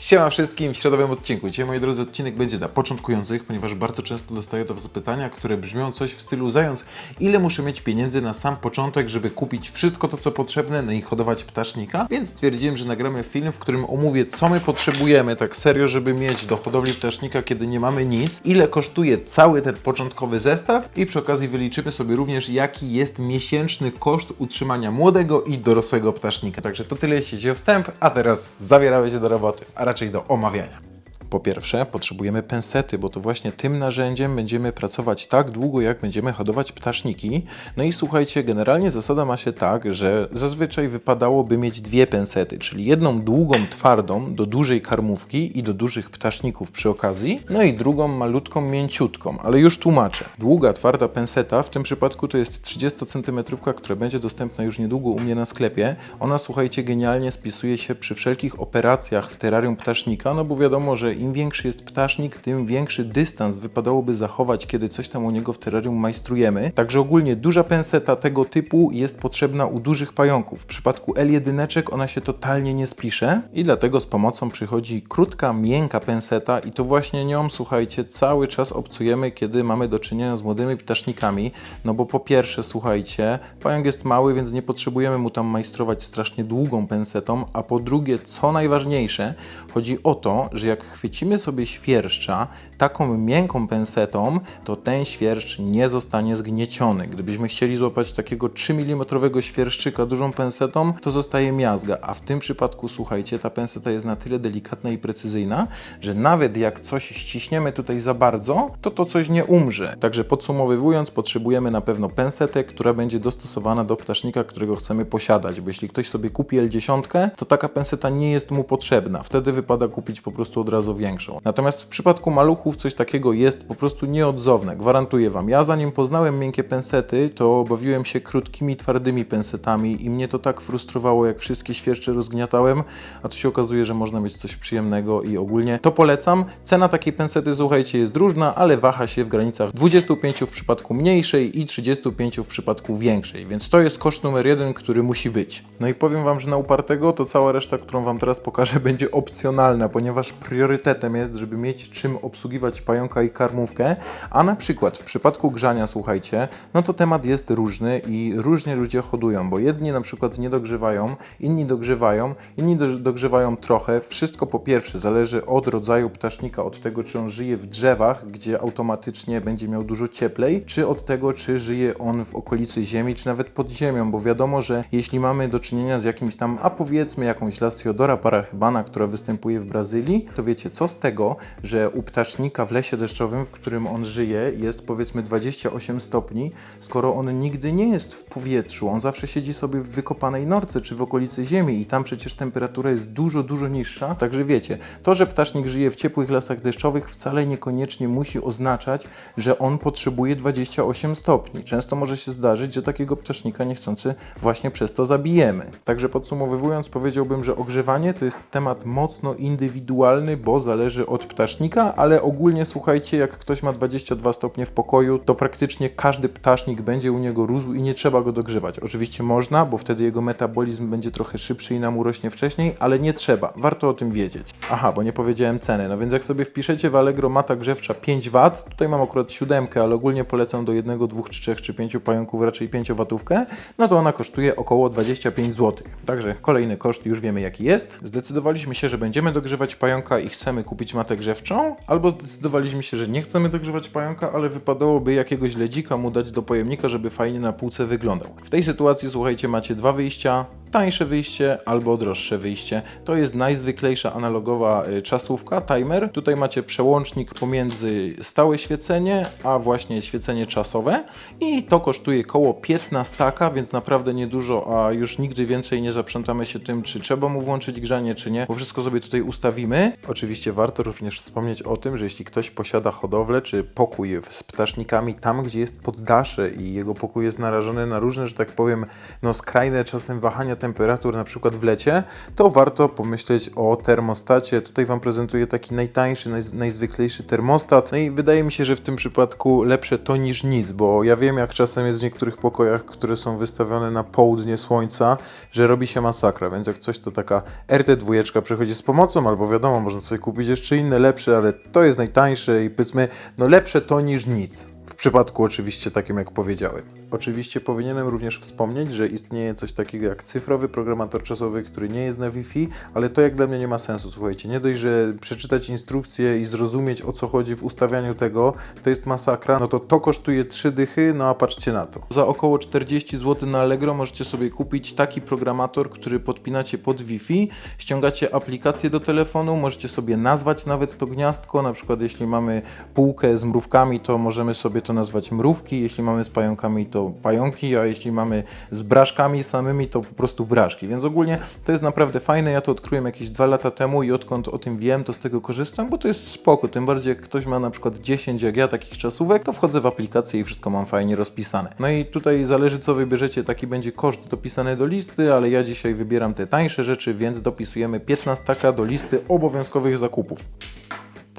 Siema wszystkim w środowym odcinku. Dzisiaj, moi drodzy, odcinek będzie dla początkujących, ponieważ bardzo często dostaję to zapytania, które brzmią coś w stylu zając, ile muszę mieć pieniędzy na sam początek, żeby kupić wszystko to, co potrzebne, no i hodować ptasznika. Więc stwierdziłem, że nagramy film, w którym omówię, co my potrzebujemy tak serio, żeby mieć do hodowli ptasznika, kiedy nie mamy nic, ile kosztuje cały ten początkowy zestaw i przy okazji wyliczymy sobie również, jaki jest miesięczny koszt utrzymania młodego i dorosłego ptasznika. Także to tyle, jeśli chodzi o wstęp, a teraz zabieramy się do roboty, raczej do omawiania. Po pierwsze, potrzebujemy pensety, bo to właśnie tym narzędziem będziemy pracować tak długo, jak będziemy hodować ptaszniki. No i słuchajcie, generalnie zasada ma się tak, że zazwyczaj wypadałoby mieć dwie pensety, czyli jedną długą, twardą do dużej karmówki i do dużych ptaszników przy okazji, no i drugą malutką, mięciutką, ale już tłumaczę. Długa, twarda penseta, w tym przypadku to jest 30 cm, która będzie dostępna już niedługo u mnie na sklepie. Ona, słuchajcie, genialnie spisuje się przy wszelkich operacjach w terrarium ptasznika, no bo wiadomo, że im większy jest ptasznik, tym większy dystans wypadałoby zachować, kiedy coś tam u niego w terrarium majstrujemy. Także ogólnie duża penseta tego typu jest potrzebna u dużych pająków. W przypadku L1 ona się totalnie nie spisze i dlatego z pomocą przychodzi krótka, miękka penseta i to właśnie nią, słuchajcie, cały czas obcujemy, kiedy mamy do czynienia z młodymi ptasznikami, no bo po pierwsze, słuchajcie, pająk jest mały, więc nie potrzebujemy mu tam majstrować strasznie długą pensetą, a po drugie, co najważniejsze, chodzi o to, że jak chwycimy sobie świerszcza taką miękką pensetą, to ten świerszcz nie zostanie zgnieciony. Gdybyśmy chcieli złapać takiego 3 mm świerszczyka dużą pensetą, to zostaje miazga, a w tym przypadku, słuchajcie, ta penseta jest na tyle delikatna i precyzyjna, że nawet jak coś ściśniemy tutaj za bardzo, to to coś nie umrze. Także podsumowując, potrzebujemy na pewno pensetę, która będzie dostosowana do ptasznika, którego chcemy posiadać, bo jeśli ktoś sobie kupi L10, to taka penseta nie jest mu potrzebna. Wtedy wypada kupić po prostu od razu większą. Natomiast w przypadku maluchów coś takiego jest po prostu nieodzowne, gwarantuję Wam. Ja zanim poznałem miękkie pensety, to bawiłem się krótkimi, twardymi pensetami i mnie to tak frustrowało, jak wszystkie świerszcze rozgniatałem, a tu się okazuje, że można mieć coś przyjemnego i ogólnie to polecam. Cena takiej pensety, słuchajcie, jest różna, ale waha się w granicach 25 w przypadku mniejszej i 35 w przypadku większej, więc to jest koszt numer jeden, który musi być. No i powiem Wam, że na upartego to cała reszta, którą Wam teraz pokażę, będzie opcjonalna, ponieważ priorytetem jest, żeby mieć czym obsługiwać pająka i karmówkę, a na przykład w przypadku grzania, słuchajcie, no to temat jest różny i różnie ludzie hodują, bo jedni na przykład nie dogrzewają, inni dogrzewają, inni do, dogrzewają trochę. Wszystko po pierwsze zależy od rodzaju ptasznika, od tego, czy on żyje w drzewach, gdzie automatycznie będzie miał dużo cieplej, czy od tego, czy żyje on w okolicy ziemi, czy nawet pod ziemią, bo wiadomo, że jeśli mamy do czynienia z jakimś tam, a powiedzmy jakąś Lasiodora parachybana, która występuje w Brazylii, to wiecie, co z tego, że u ptasznika w lesie deszczowym, w którym on żyje, jest powiedzmy 28 stopni, skoro on nigdy nie jest w powietrzu, on zawsze siedzi sobie w wykopanej norce czy w okolicy ziemi i tam przecież temperatura jest dużo, dużo niższa. Także wiecie, to, że ptasznik żyje w ciepłych lasach deszczowych wcale niekoniecznie musi oznaczać, że on potrzebuje 28 stopni. Często może się zdarzyć, że takiego ptasznika niechcący właśnie przez to zabijemy. Także podsumowując, powiedziałbym, że ogrzewanie to jest temat mocno indywidualny, bo zależy od ptasznika, ale ogólnie słuchajcie, jak ktoś ma 22 stopnie w pokoju, to praktycznie każdy ptasznik będzie u niego rósł i nie trzeba go dogrzewać. Oczywiście można, bo wtedy jego metabolizm będzie trochę szybszy i nam urośnie wcześniej, ale nie trzeba. Warto o tym wiedzieć. Aha, bo nie powiedziałem ceny. No więc jak sobie wpiszecie w Allegro mata grzewcza 5 W, tutaj mam akurat siódemkę, ale ogólnie polecam do jednego, dwóch, czy trzech, czy pięciu pająków raczej 5 watówkę, no to ona kosztuje około 25 zł. Także kolejny koszt już wiemy jaki jest. Zdecydowaliśmy się, że będziemy dogrzewać pająka i chcemy kupić matę grzewczą, albo zdecydowaliśmy się, że nie chcemy dogrzewać pająka, ale wypadałoby jakiegoś ledzika mu dać do pojemnika, żeby fajnie na półce wyglądał. W tej sytuacji, słuchajcie, macie dwa wyjścia, tańsze wyjście albo droższe wyjście. To jest najzwyklejsza analogowa y, czasówka, timer. Tutaj macie przełącznik pomiędzy stałe świecenie, a właśnie świecenie czasowe i to kosztuje koło 15, więc naprawdę niedużo, a już nigdy więcej nie zaprzątamy się tym, czy trzeba mu włączyć grzanie, czy nie, bo wszystko sobie tutaj ustawimy. Oczywiście warto również wspomnieć o tym, że jeśli ktoś posiada hodowlę, czy pokój z ptasznikami tam, gdzie jest poddasze i jego pokój jest narażony na różne, że tak powiem, no skrajne czasem wahania temperatur na przykład w lecie, to warto pomyśleć o termostacie. Tutaj Wam prezentuję taki najtańszy, naj, najzwyklejszy termostat. No i wydaje mi się, że w tym przypadku lepsze to niż nic, bo ja wiem jak czasem jest w niektórych pokojach, które są wystawione na południe słońca, że robi się masakra, więc jak coś to taka RT2 przychodzi z pomocą, albo wiadomo, można sobie kupić jeszcze inne lepsze, ale to jest najtańsze i powiedzmy, no lepsze to niż nic. Przypadku oczywiście takim jak powiedziałem. Oczywiście powinienem również wspomnieć, że istnieje coś takiego jak cyfrowy programator czasowy, który nie jest na Wi-Fi, ale to jak dla mnie nie ma sensu. Słuchajcie, nie dość, że przeczytać instrukcję i zrozumieć o co chodzi w ustawianiu tego, to jest masakra, no to to kosztuje 3 dychy, no a patrzcie na to. Za około 40 zł na Allegro możecie sobie kupić taki programator, który podpinacie pod Wi-Fi, ściągacie aplikację do telefonu, możecie sobie nazwać nawet to gniazdko, na przykład jeśli mamy półkę z mrówkami, to możemy sobie to nazwać mrówki, jeśli mamy z pająkami, to pająki, a jeśli mamy z braszkami samymi, to po prostu braszki. Więc ogólnie to jest naprawdę fajne. Ja to odkryłem jakieś dwa lata temu i odkąd o tym wiem, to z tego korzystam, bo to jest spoko. Tym bardziej jak ktoś ma na przykład 10 jak ja takich czasówek, to wchodzę w aplikację i wszystko mam fajnie rozpisane. No i tutaj zależy co wybierzecie, taki będzie koszt dopisany do listy, ale ja dzisiaj wybieram te tańsze rzeczy, więc dopisujemy 15 taka do listy obowiązkowych zakupów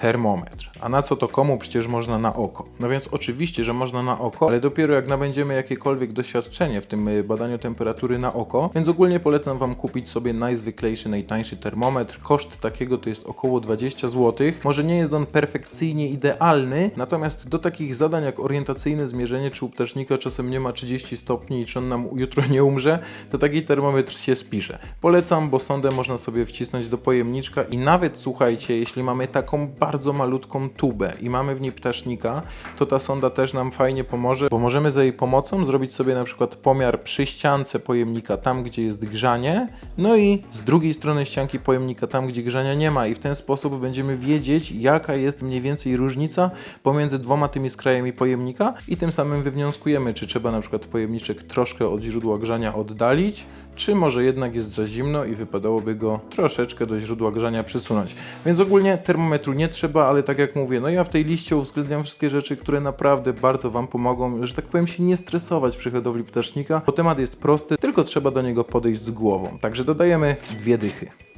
termometr. A na co to komu? Przecież można na oko. No więc oczywiście, że można na oko, ale dopiero jak nabędziemy jakiekolwiek doświadczenie w tym y, badaniu temperatury na oko, więc ogólnie polecam Wam kupić sobie najzwyklejszy, najtańszy termometr. Koszt takiego to jest około 20 zł. Może nie jest on perfekcyjnie idealny, natomiast do takich zadań jak orientacyjne zmierzenie, czy u ptasznika czasem nie ma 30 stopni i czy on nam jutro nie umrze, to taki termometr się spisze. Polecam, bo sondę można sobie wcisnąć do pojemniczka i nawet słuchajcie, jeśli mamy taką bardzo malutką tubę i mamy w niej ptasznika, to ta sonda też nam fajnie pomoże, bo możemy za jej pomocą zrobić sobie na przykład pomiar przy ściance pojemnika, tam gdzie jest grzanie, no i z drugiej strony ścianki pojemnika, tam gdzie grzania nie ma i w ten sposób będziemy wiedzieć, jaka jest mniej więcej różnica pomiędzy dwoma tymi skrajami pojemnika i tym samym wywnioskujemy, czy trzeba na przykład pojemniczek troszkę od źródła grzania oddalić, czy może jednak jest za zimno i wypadałoby go troszeczkę do źródła grzania przysunąć. Więc ogólnie termometru nie trzeba, ale tak jak mówię, no ja w tej liście uwzględniam wszystkie rzeczy, które naprawdę bardzo Wam pomogą, że tak powiem się nie stresować przy hodowli ptasznika, bo temat jest prosty, tylko trzeba do niego podejść z głową. Także dodajemy dwie dychy.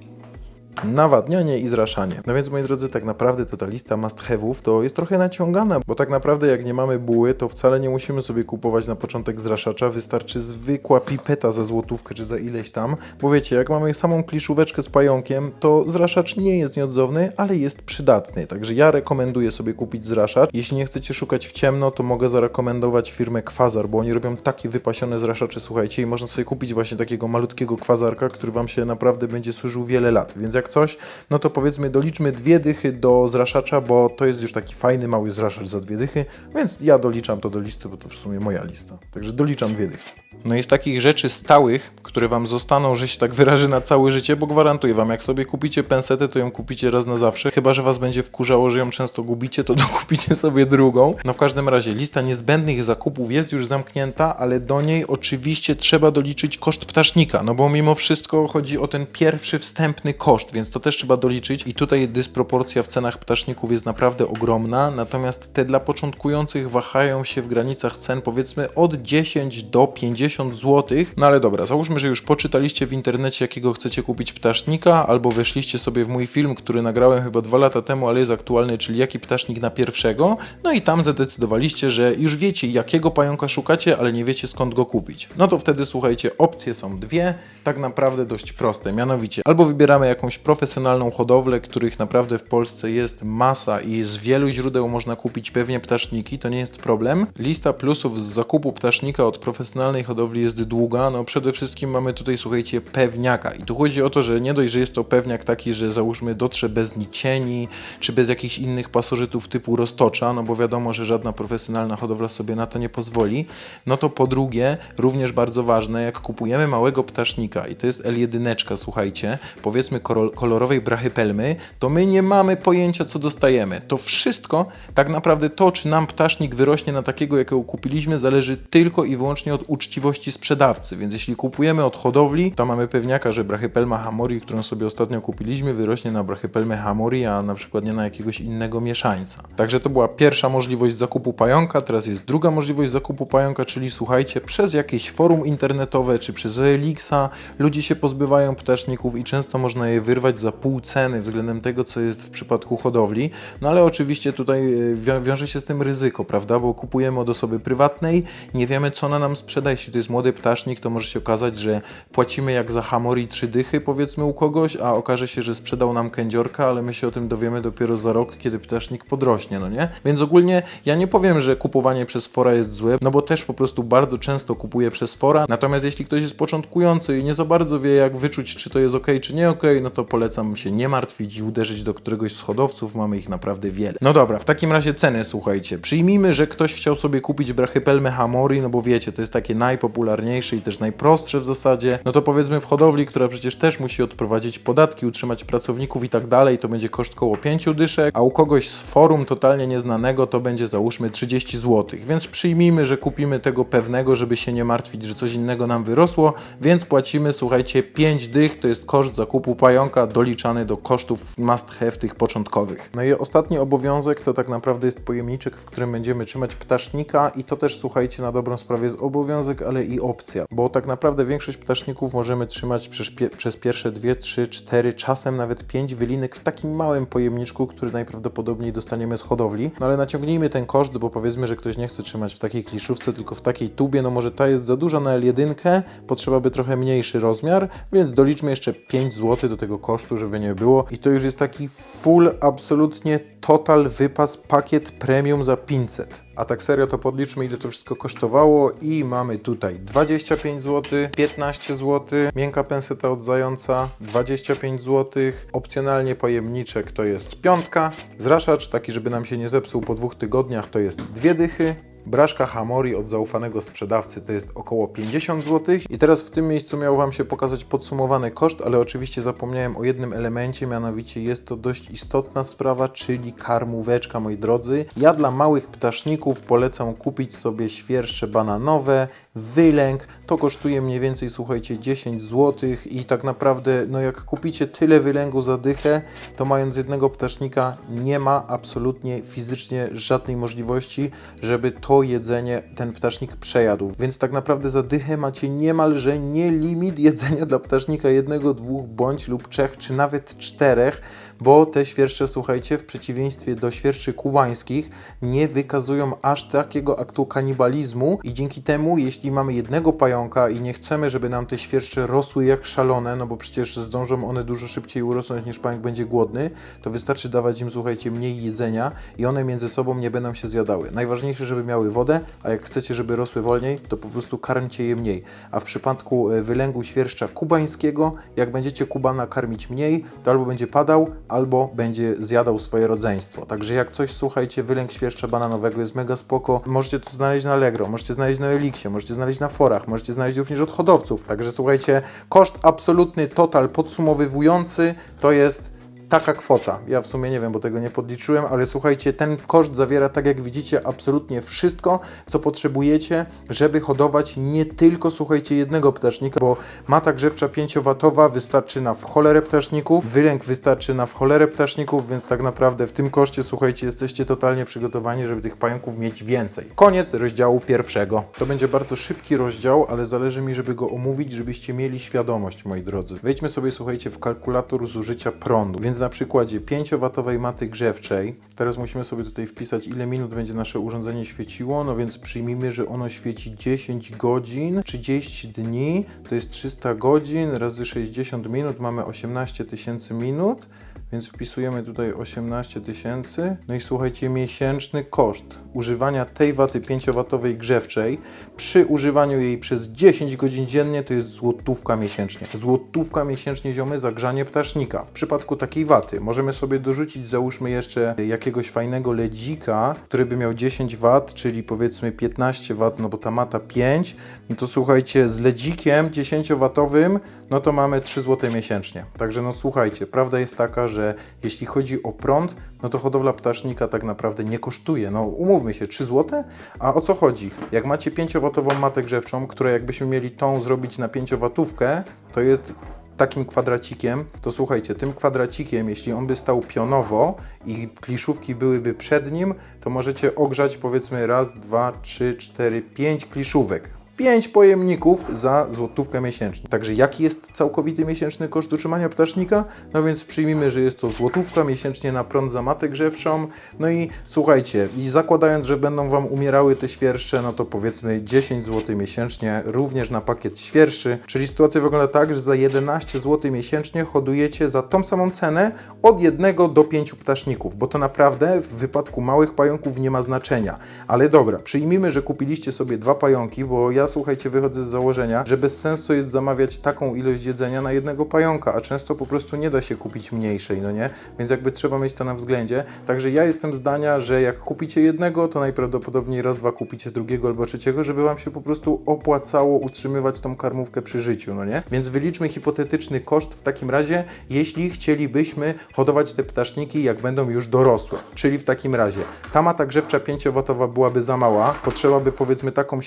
Nawadnianie i zraszanie. No więc moi drodzy, tak naprawdę to ta lista must have'ów to jest trochę naciągana, bo tak naprawdę jak nie mamy buły, to wcale nie musimy sobie kupować na początek zraszacza, wystarczy zwykła pipeta za złotówkę czy za ileś tam, bo wiecie, jak mamy samą kliszóweczkę z pająkiem, to zraszacz nie jest nieodzowny, ale jest przydatny, także ja rekomenduję sobie kupić zraszacz. Jeśli nie chcecie szukać w ciemno, to mogę zarekomendować firmę Kwazar, bo oni robią takie wypasione zraszacze, słuchajcie, i można sobie kupić właśnie takiego malutkiego kwazarka, który Wam się naprawdę będzie służył wiele lat, więc jak coś, no to powiedzmy doliczmy dwie dychy do zraszacza, bo to jest już taki fajny, mały zraszacz za dwie dychy, więc ja doliczam to do listy, bo to w sumie moja lista. Także doliczam dwie dychy. No i z takich rzeczy stałych, które Wam zostaną, że się tak wyrażę na całe życie, bo gwarantuję Wam, jak sobie kupicie pensetę, to ją kupicie raz na zawsze, chyba, że Was będzie wkurzało, że ją często gubicie, to dokupicie sobie drugą. No w każdym razie, lista niezbędnych zakupów jest już zamknięta, ale do niej oczywiście trzeba doliczyć koszt ptasznika, no bo mimo wszystko chodzi o ten pierwszy wstępny koszt, więc to też trzeba doliczyć i tutaj dysproporcja w cenach ptaszników jest naprawdę ogromna, natomiast te dla początkujących wahają się w granicach cen powiedzmy od 10 do 50 zł. No ale dobra, załóżmy, że już poczytaliście w internecie jakiego chcecie kupić ptasznika, albo weszliście sobie w mój film, który nagrałem chyba dwa lata temu, ale jest aktualny, czyli jaki ptasznik na pierwszego, no i tam zadecydowaliście, że już wiecie jakiego pająka szukacie, ale nie wiecie skąd go kupić. No to wtedy słuchajcie, opcje są dwie, tak naprawdę dość proste, mianowicie albo wybieramy jakąś profesjonalną hodowlę, których naprawdę w Polsce jest masa i z wielu źródeł można kupić pewnie ptaszniki, to nie jest problem. Lista plusów z zakupu ptasznika od profesjonalnej hodowli jest długa, no przede wszystkim mamy tutaj, słuchajcie, pewniaka i tu chodzi o to, że nie dość, że jest to pewniak taki, że załóżmy dotrze bez nicieni, czy bez jakichś innych pasożytów typu roztocza, no bo wiadomo, że żadna profesjonalna hodowla sobie na to nie pozwoli, no to po drugie, również bardzo ważne, jak kupujemy małego ptasznika i to jest L1, słuchajcie, powiedzmy kolorowej brachypelmy, to my nie mamy pojęcia, co dostajemy. To wszystko, tak naprawdę to, czy nam ptasznik wyrośnie na takiego, jakiego kupiliśmy, zależy tylko i wyłącznie od uczciwości sprzedawcy. Więc jeśli kupujemy od hodowli, to mamy pewniaka, że brachypelma hamori, którą sobie ostatnio kupiliśmy, wyrośnie na brachypelmę hamori, a na przykład nie na jakiegoś innego mieszańca. Także to była pierwsza możliwość zakupu pająka, teraz jest druga możliwość zakupu pająka, czyli słuchajcie, przez jakieś forum internetowe czy przez Elixa ludzie się pozbywają ptaszników i często można je wyrwać za pół ceny względem tego, co jest w przypadku hodowli. No ale oczywiście tutaj wią- wiąże się z tym ryzyko, prawda? Bo kupujemy od osoby prywatnej, nie wiemy co ona nam sprzeda. Jeśli to jest młody ptasznik, to może się okazać, że płacimy jak za hamori trzy dychy powiedzmy u kogoś, a okaże się, że sprzedał nam kędziorka, ale my się o tym dowiemy dopiero za rok, kiedy ptasznik podrośnie, no nie? Więc ogólnie ja nie powiem, że kupowanie przez fora jest złe, no bo też po prostu bardzo często kupuję przez fora. Natomiast jeśli ktoś jest początkujący i nie za bardzo wie, jak wyczuć, czy to jest ok, czy nie ok, no to polecam się nie martwić i uderzyć do któregoś z hodowców. Mamy ich naprawdę wiele. No dobra, w takim razie ceny, słuchajcie. Przyjmijmy, że ktoś chciał sobie kupić brachypelmę Hamori, no bo wiecie, to jest takie najpopularniejsze i też najprostsze w zasadzie. No to powiedzmy w hodowli, która przecież też musi odprowadzić podatki, utrzymać pracowników i tak dalej, to będzie koszt koło 5 dyszek, a u kogoś z forum totalnie nieznanego to będzie załóżmy 30 zł. Więc przyjmijmy, że kupimy tego pewnego, żeby się nie martwić, że coś innego nam wyrosło, więc płacimy, słuchajcie, 5 dych to jest koszt zakupu pająka doliczany do kosztów must have tych początkowych. No i ostatni obowiązek to tak naprawdę jest pojemniczek, w którym będziemy trzymać ptasznika i to też słuchajcie na dobrą sprawę jest obowiązek, ale i opcja, bo tak naprawdę większość ptaszników możemy trzymać przez, przez pierwsze 2, 3, 4, czasem nawet 5 wylinek w takim małym pojemniczku, który najprawdopodobniej dostaniemy z hodowli. No ale naciągnijmy ten koszt, bo powiedzmy, że ktoś nie chce trzymać w takiej kliszówce, tylko w takiej tubie, no może ta jest za duża na L1, potrzeba by trochę mniejszy rozmiar, więc doliczmy jeszcze 5 zł do tego kosztu, żeby nie było. I to już jest taki full, absolutnie total wypas pakiet premium za 500. A tak serio to podliczmy ile to wszystko kosztowało i mamy tutaj 25 zł, 15 zł, miękka penseta od zająca 25 zł, opcjonalnie pojemniczek to jest piątka, zraszacz taki, żeby nam się nie zepsuł po dwóch tygodniach to jest dwie dychy, Braszka Hamori od zaufanego sprzedawcy to jest około 50 zł. I teraz w tym miejscu miał Wam się pokazać podsumowany koszt, ale oczywiście zapomniałem o jednym elemencie, mianowicie jest to dość istotna sprawa, czyli karmóweczka, moi drodzy. Ja dla małych ptaszników polecam kupić sobie świerszcze bananowe, wylęk. To kosztuje mniej więcej, słuchajcie, 10 zł i tak naprawdę, no jak kupicie tyle wylęgu za dychę, to mając jednego ptasznika nie ma absolutnie fizycznie żadnej możliwości, żeby to jedzenie ten ptasznik przejadł. Więc tak naprawdę za dychę macie niemalże nie limit jedzenia dla ptasznika jednego, dwóch bądź lub trzech, czy nawet czterech, bo te świerszcze, słuchajcie, w przeciwieństwie do świerszczy kubańskich, nie wykazują aż takiego aktu kanibalizmu i dzięki temu, jeśli mamy jednego pająka i nie chcemy, żeby nam te świerszcze rosły jak szalone, no bo przecież zdążą one dużo szybciej urosnąć niż pająk będzie głodny, to wystarczy dawać im, słuchajcie, mniej jedzenia i one między sobą nie będą się zjadały. Najważniejsze, żeby miały wodę, a jak chcecie, żeby rosły wolniej, to po prostu karmcie je mniej. A w przypadku e, wylęgu świerszcza kubańskiego, jak będziecie kubana karmić mniej, to albo będzie padał, albo będzie zjadał swoje rodzeństwo. Także jak coś, słuchajcie, wylęk świerszcza bananowego jest mega spoko. Możecie to znaleźć na Allegro, możecie znaleźć na Elixie, możecie znaleźć na forach, możecie znaleźć również od hodowców. Także słuchajcie, koszt absolutny, total podsumowywujący to jest taka kwota. Ja w sumie nie wiem, bo tego nie podliczyłem, ale słuchajcie, ten koszt zawiera, tak jak widzicie, absolutnie wszystko, co potrzebujecie, żeby hodować nie tylko, słuchajcie, jednego ptasznika, bo mata grzewcza 5W wystarczy na w cholerę ptaszników, wylęk wystarczy na w cholerę ptaszników, więc tak naprawdę w tym koszcie, słuchajcie, jesteście totalnie przygotowani, żeby tych pająków mieć więcej. Koniec rozdziału pierwszego. To będzie bardzo szybki rozdział, ale zależy mi, żeby go omówić, żebyście mieli świadomość, moi drodzy. Wejdźmy sobie, słuchajcie, w kalkulator zużycia prądu, więc na przykładzie 5W maty grzewczej, teraz musimy sobie tutaj wpisać, ile minut będzie nasze urządzenie świeciło, no więc przyjmijmy, że ono świeci 10 godzin, 30 dni, to jest 300 godzin, razy 60 minut, mamy 18 tysięcy minut, więc wpisujemy tutaj 18 tysięcy. No i słuchajcie, miesięczny koszt używania tej waty 5W grzewczej przy używaniu jej przez 10 godzin dziennie to jest złotówka miesięcznie. Złotówka miesięcznie ziomy za grzanie ptasznika. W przypadku takiej waty możemy sobie dorzucić załóżmy jeszcze jakiegoś fajnego ledzika, który by miał 10 W, czyli powiedzmy 15 W, no bo ta mata 5, no to słuchajcie, z ledzikiem 10W, no to mamy 3 zł miesięcznie. Także no słuchajcie, prawda jest taka, że jeśli chodzi o prąd, no to hodowla ptasznika tak naprawdę nie kosztuje. No umówmy się, 3 zł? A o co chodzi? Jak macie 5W matę grzewczą, która jakbyśmy mieli tą zrobić na 5W, to jest takim kwadracikiem, to słuchajcie, tym kwadracikiem, jeśli on by stał pionowo i kliszówki byłyby przed nim, to możecie ogrzać powiedzmy raz, dwa, trzy, cztery, pięć kliszówek. 5 pojemników za złotówkę miesięcznie. Także jaki jest całkowity miesięczny koszt utrzymania ptasznika? No więc przyjmijmy, że jest to złotówka miesięcznie na prąd za matę grzewczą. No i słuchajcie, i zakładając, że będą Wam umierały te świerszcze, no to powiedzmy 10 zł miesięcznie również na pakiet świerszczy. Czyli sytuacja wygląda tak, że za 11 zł miesięcznie hodujecie za tą samą cenę od 1 do 5 ptaszników, bo to naprawdę w wypadku małych pająków nie ma znaczenia. Ale dobra, przyjmijmy, że kupiliście sobie dwa pająki, bo ja słuchajcie, wychodzę z założenia, że bez sensu jest zamawiać taką ilość jedzenia na jednego pająka, a często po prostu nie da się kupić mniejszej, no nie? Więc jakby trzeba mieć to na względzie. Także ja jestem zdania, że jak kupicie jednego, to najprawdopodobniej raz, dwa kupicie drugiego albo trzeciego, żeby Wam się po prostu opłacało utrzymywać tą karmówkę przy życiu, no nie? Więc wyliczmy hipotetyczny koszt w takim razie, jeśli chcielibyśmy hodować te ptaszniki, jak będą już dorosłe. Czyli w takim razie ta mata grzewcza 5W byłaby za mała, potrzeba by powiedzmy taką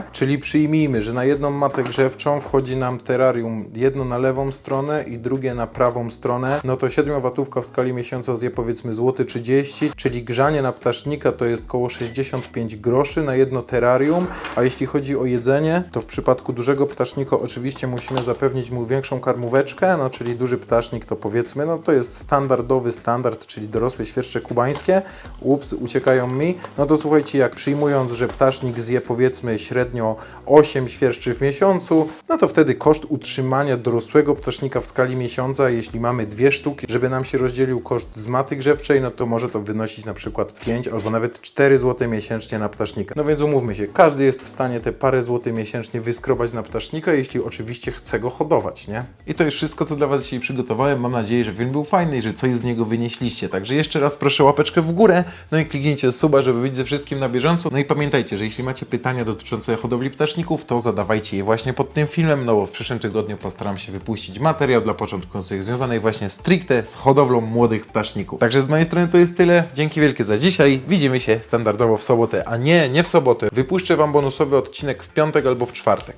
7W, czyli przyjmijmy, że na jedną matę grzewczą wchodzi nam terrarium jedno na lewą stronę i drugie na prawą stronę, no to 7W w skali miesiąca zje powiedzmy złoty 30, czyli grzanie na ptasznika to jest około 65 groszy na jedno terrarium, a jeśli chodzi o jedzenie, to w przypadku dużego ptasznika oczywiście musimy zapewnić mu większą karmóweczkę, no czyli duży ptasznik to powiedzmy, no to jest standardowy standard, czyli dorosłe świerszcze kubańskie, ups, uciekają mi, no to słuchajcie, jak przyjmując, że ptasznik zje powiedzmy średnio 8 świerszczy w miesiącu, no to wtedy koszt utrzymania dorosłego ptasznika w skali miesiąca, jeśli mamy dwie sztuki, żeby nam się rozdzielił koszt z maty grzewczej, no to może to wynosić na przykład 5 albo nawet 4 zł miesięcznie na ptasznika. No więc umówmy się, każdy jest w stanie te parę złotych miesięcznie wyskrobać na ptasznika, jeśli oczywiście chce go hodować, nie? I to już wszystko, co dla Was dzisiaj przygotowałem. Mam nadzieję, że film był fajny i że coś z niego wynieśliście. Także jeszcze raz proszę łapeczkę w górę, no i kliknijcie suba, żeby być ze wszystkim na bieżąco. No i pamiętajcie, że jeśli macie pytania dotyczące hodowli ptaszników, to zadawajcie je właśnie pod tym filmem, no bo w przyszłym tygodniu postaram się wypuścić materiał dla początkujących związanej właśnie stricte z hodowlą młodych ptaszników. Także z mojej strony to jest tyle. Dzięki wielkie za dzisiaj. Widzimy się standardowo w sobotę, a nie, nie w sobotę. Wypuszczę Wam bonusowy odcinek w piątek albo w czwartek.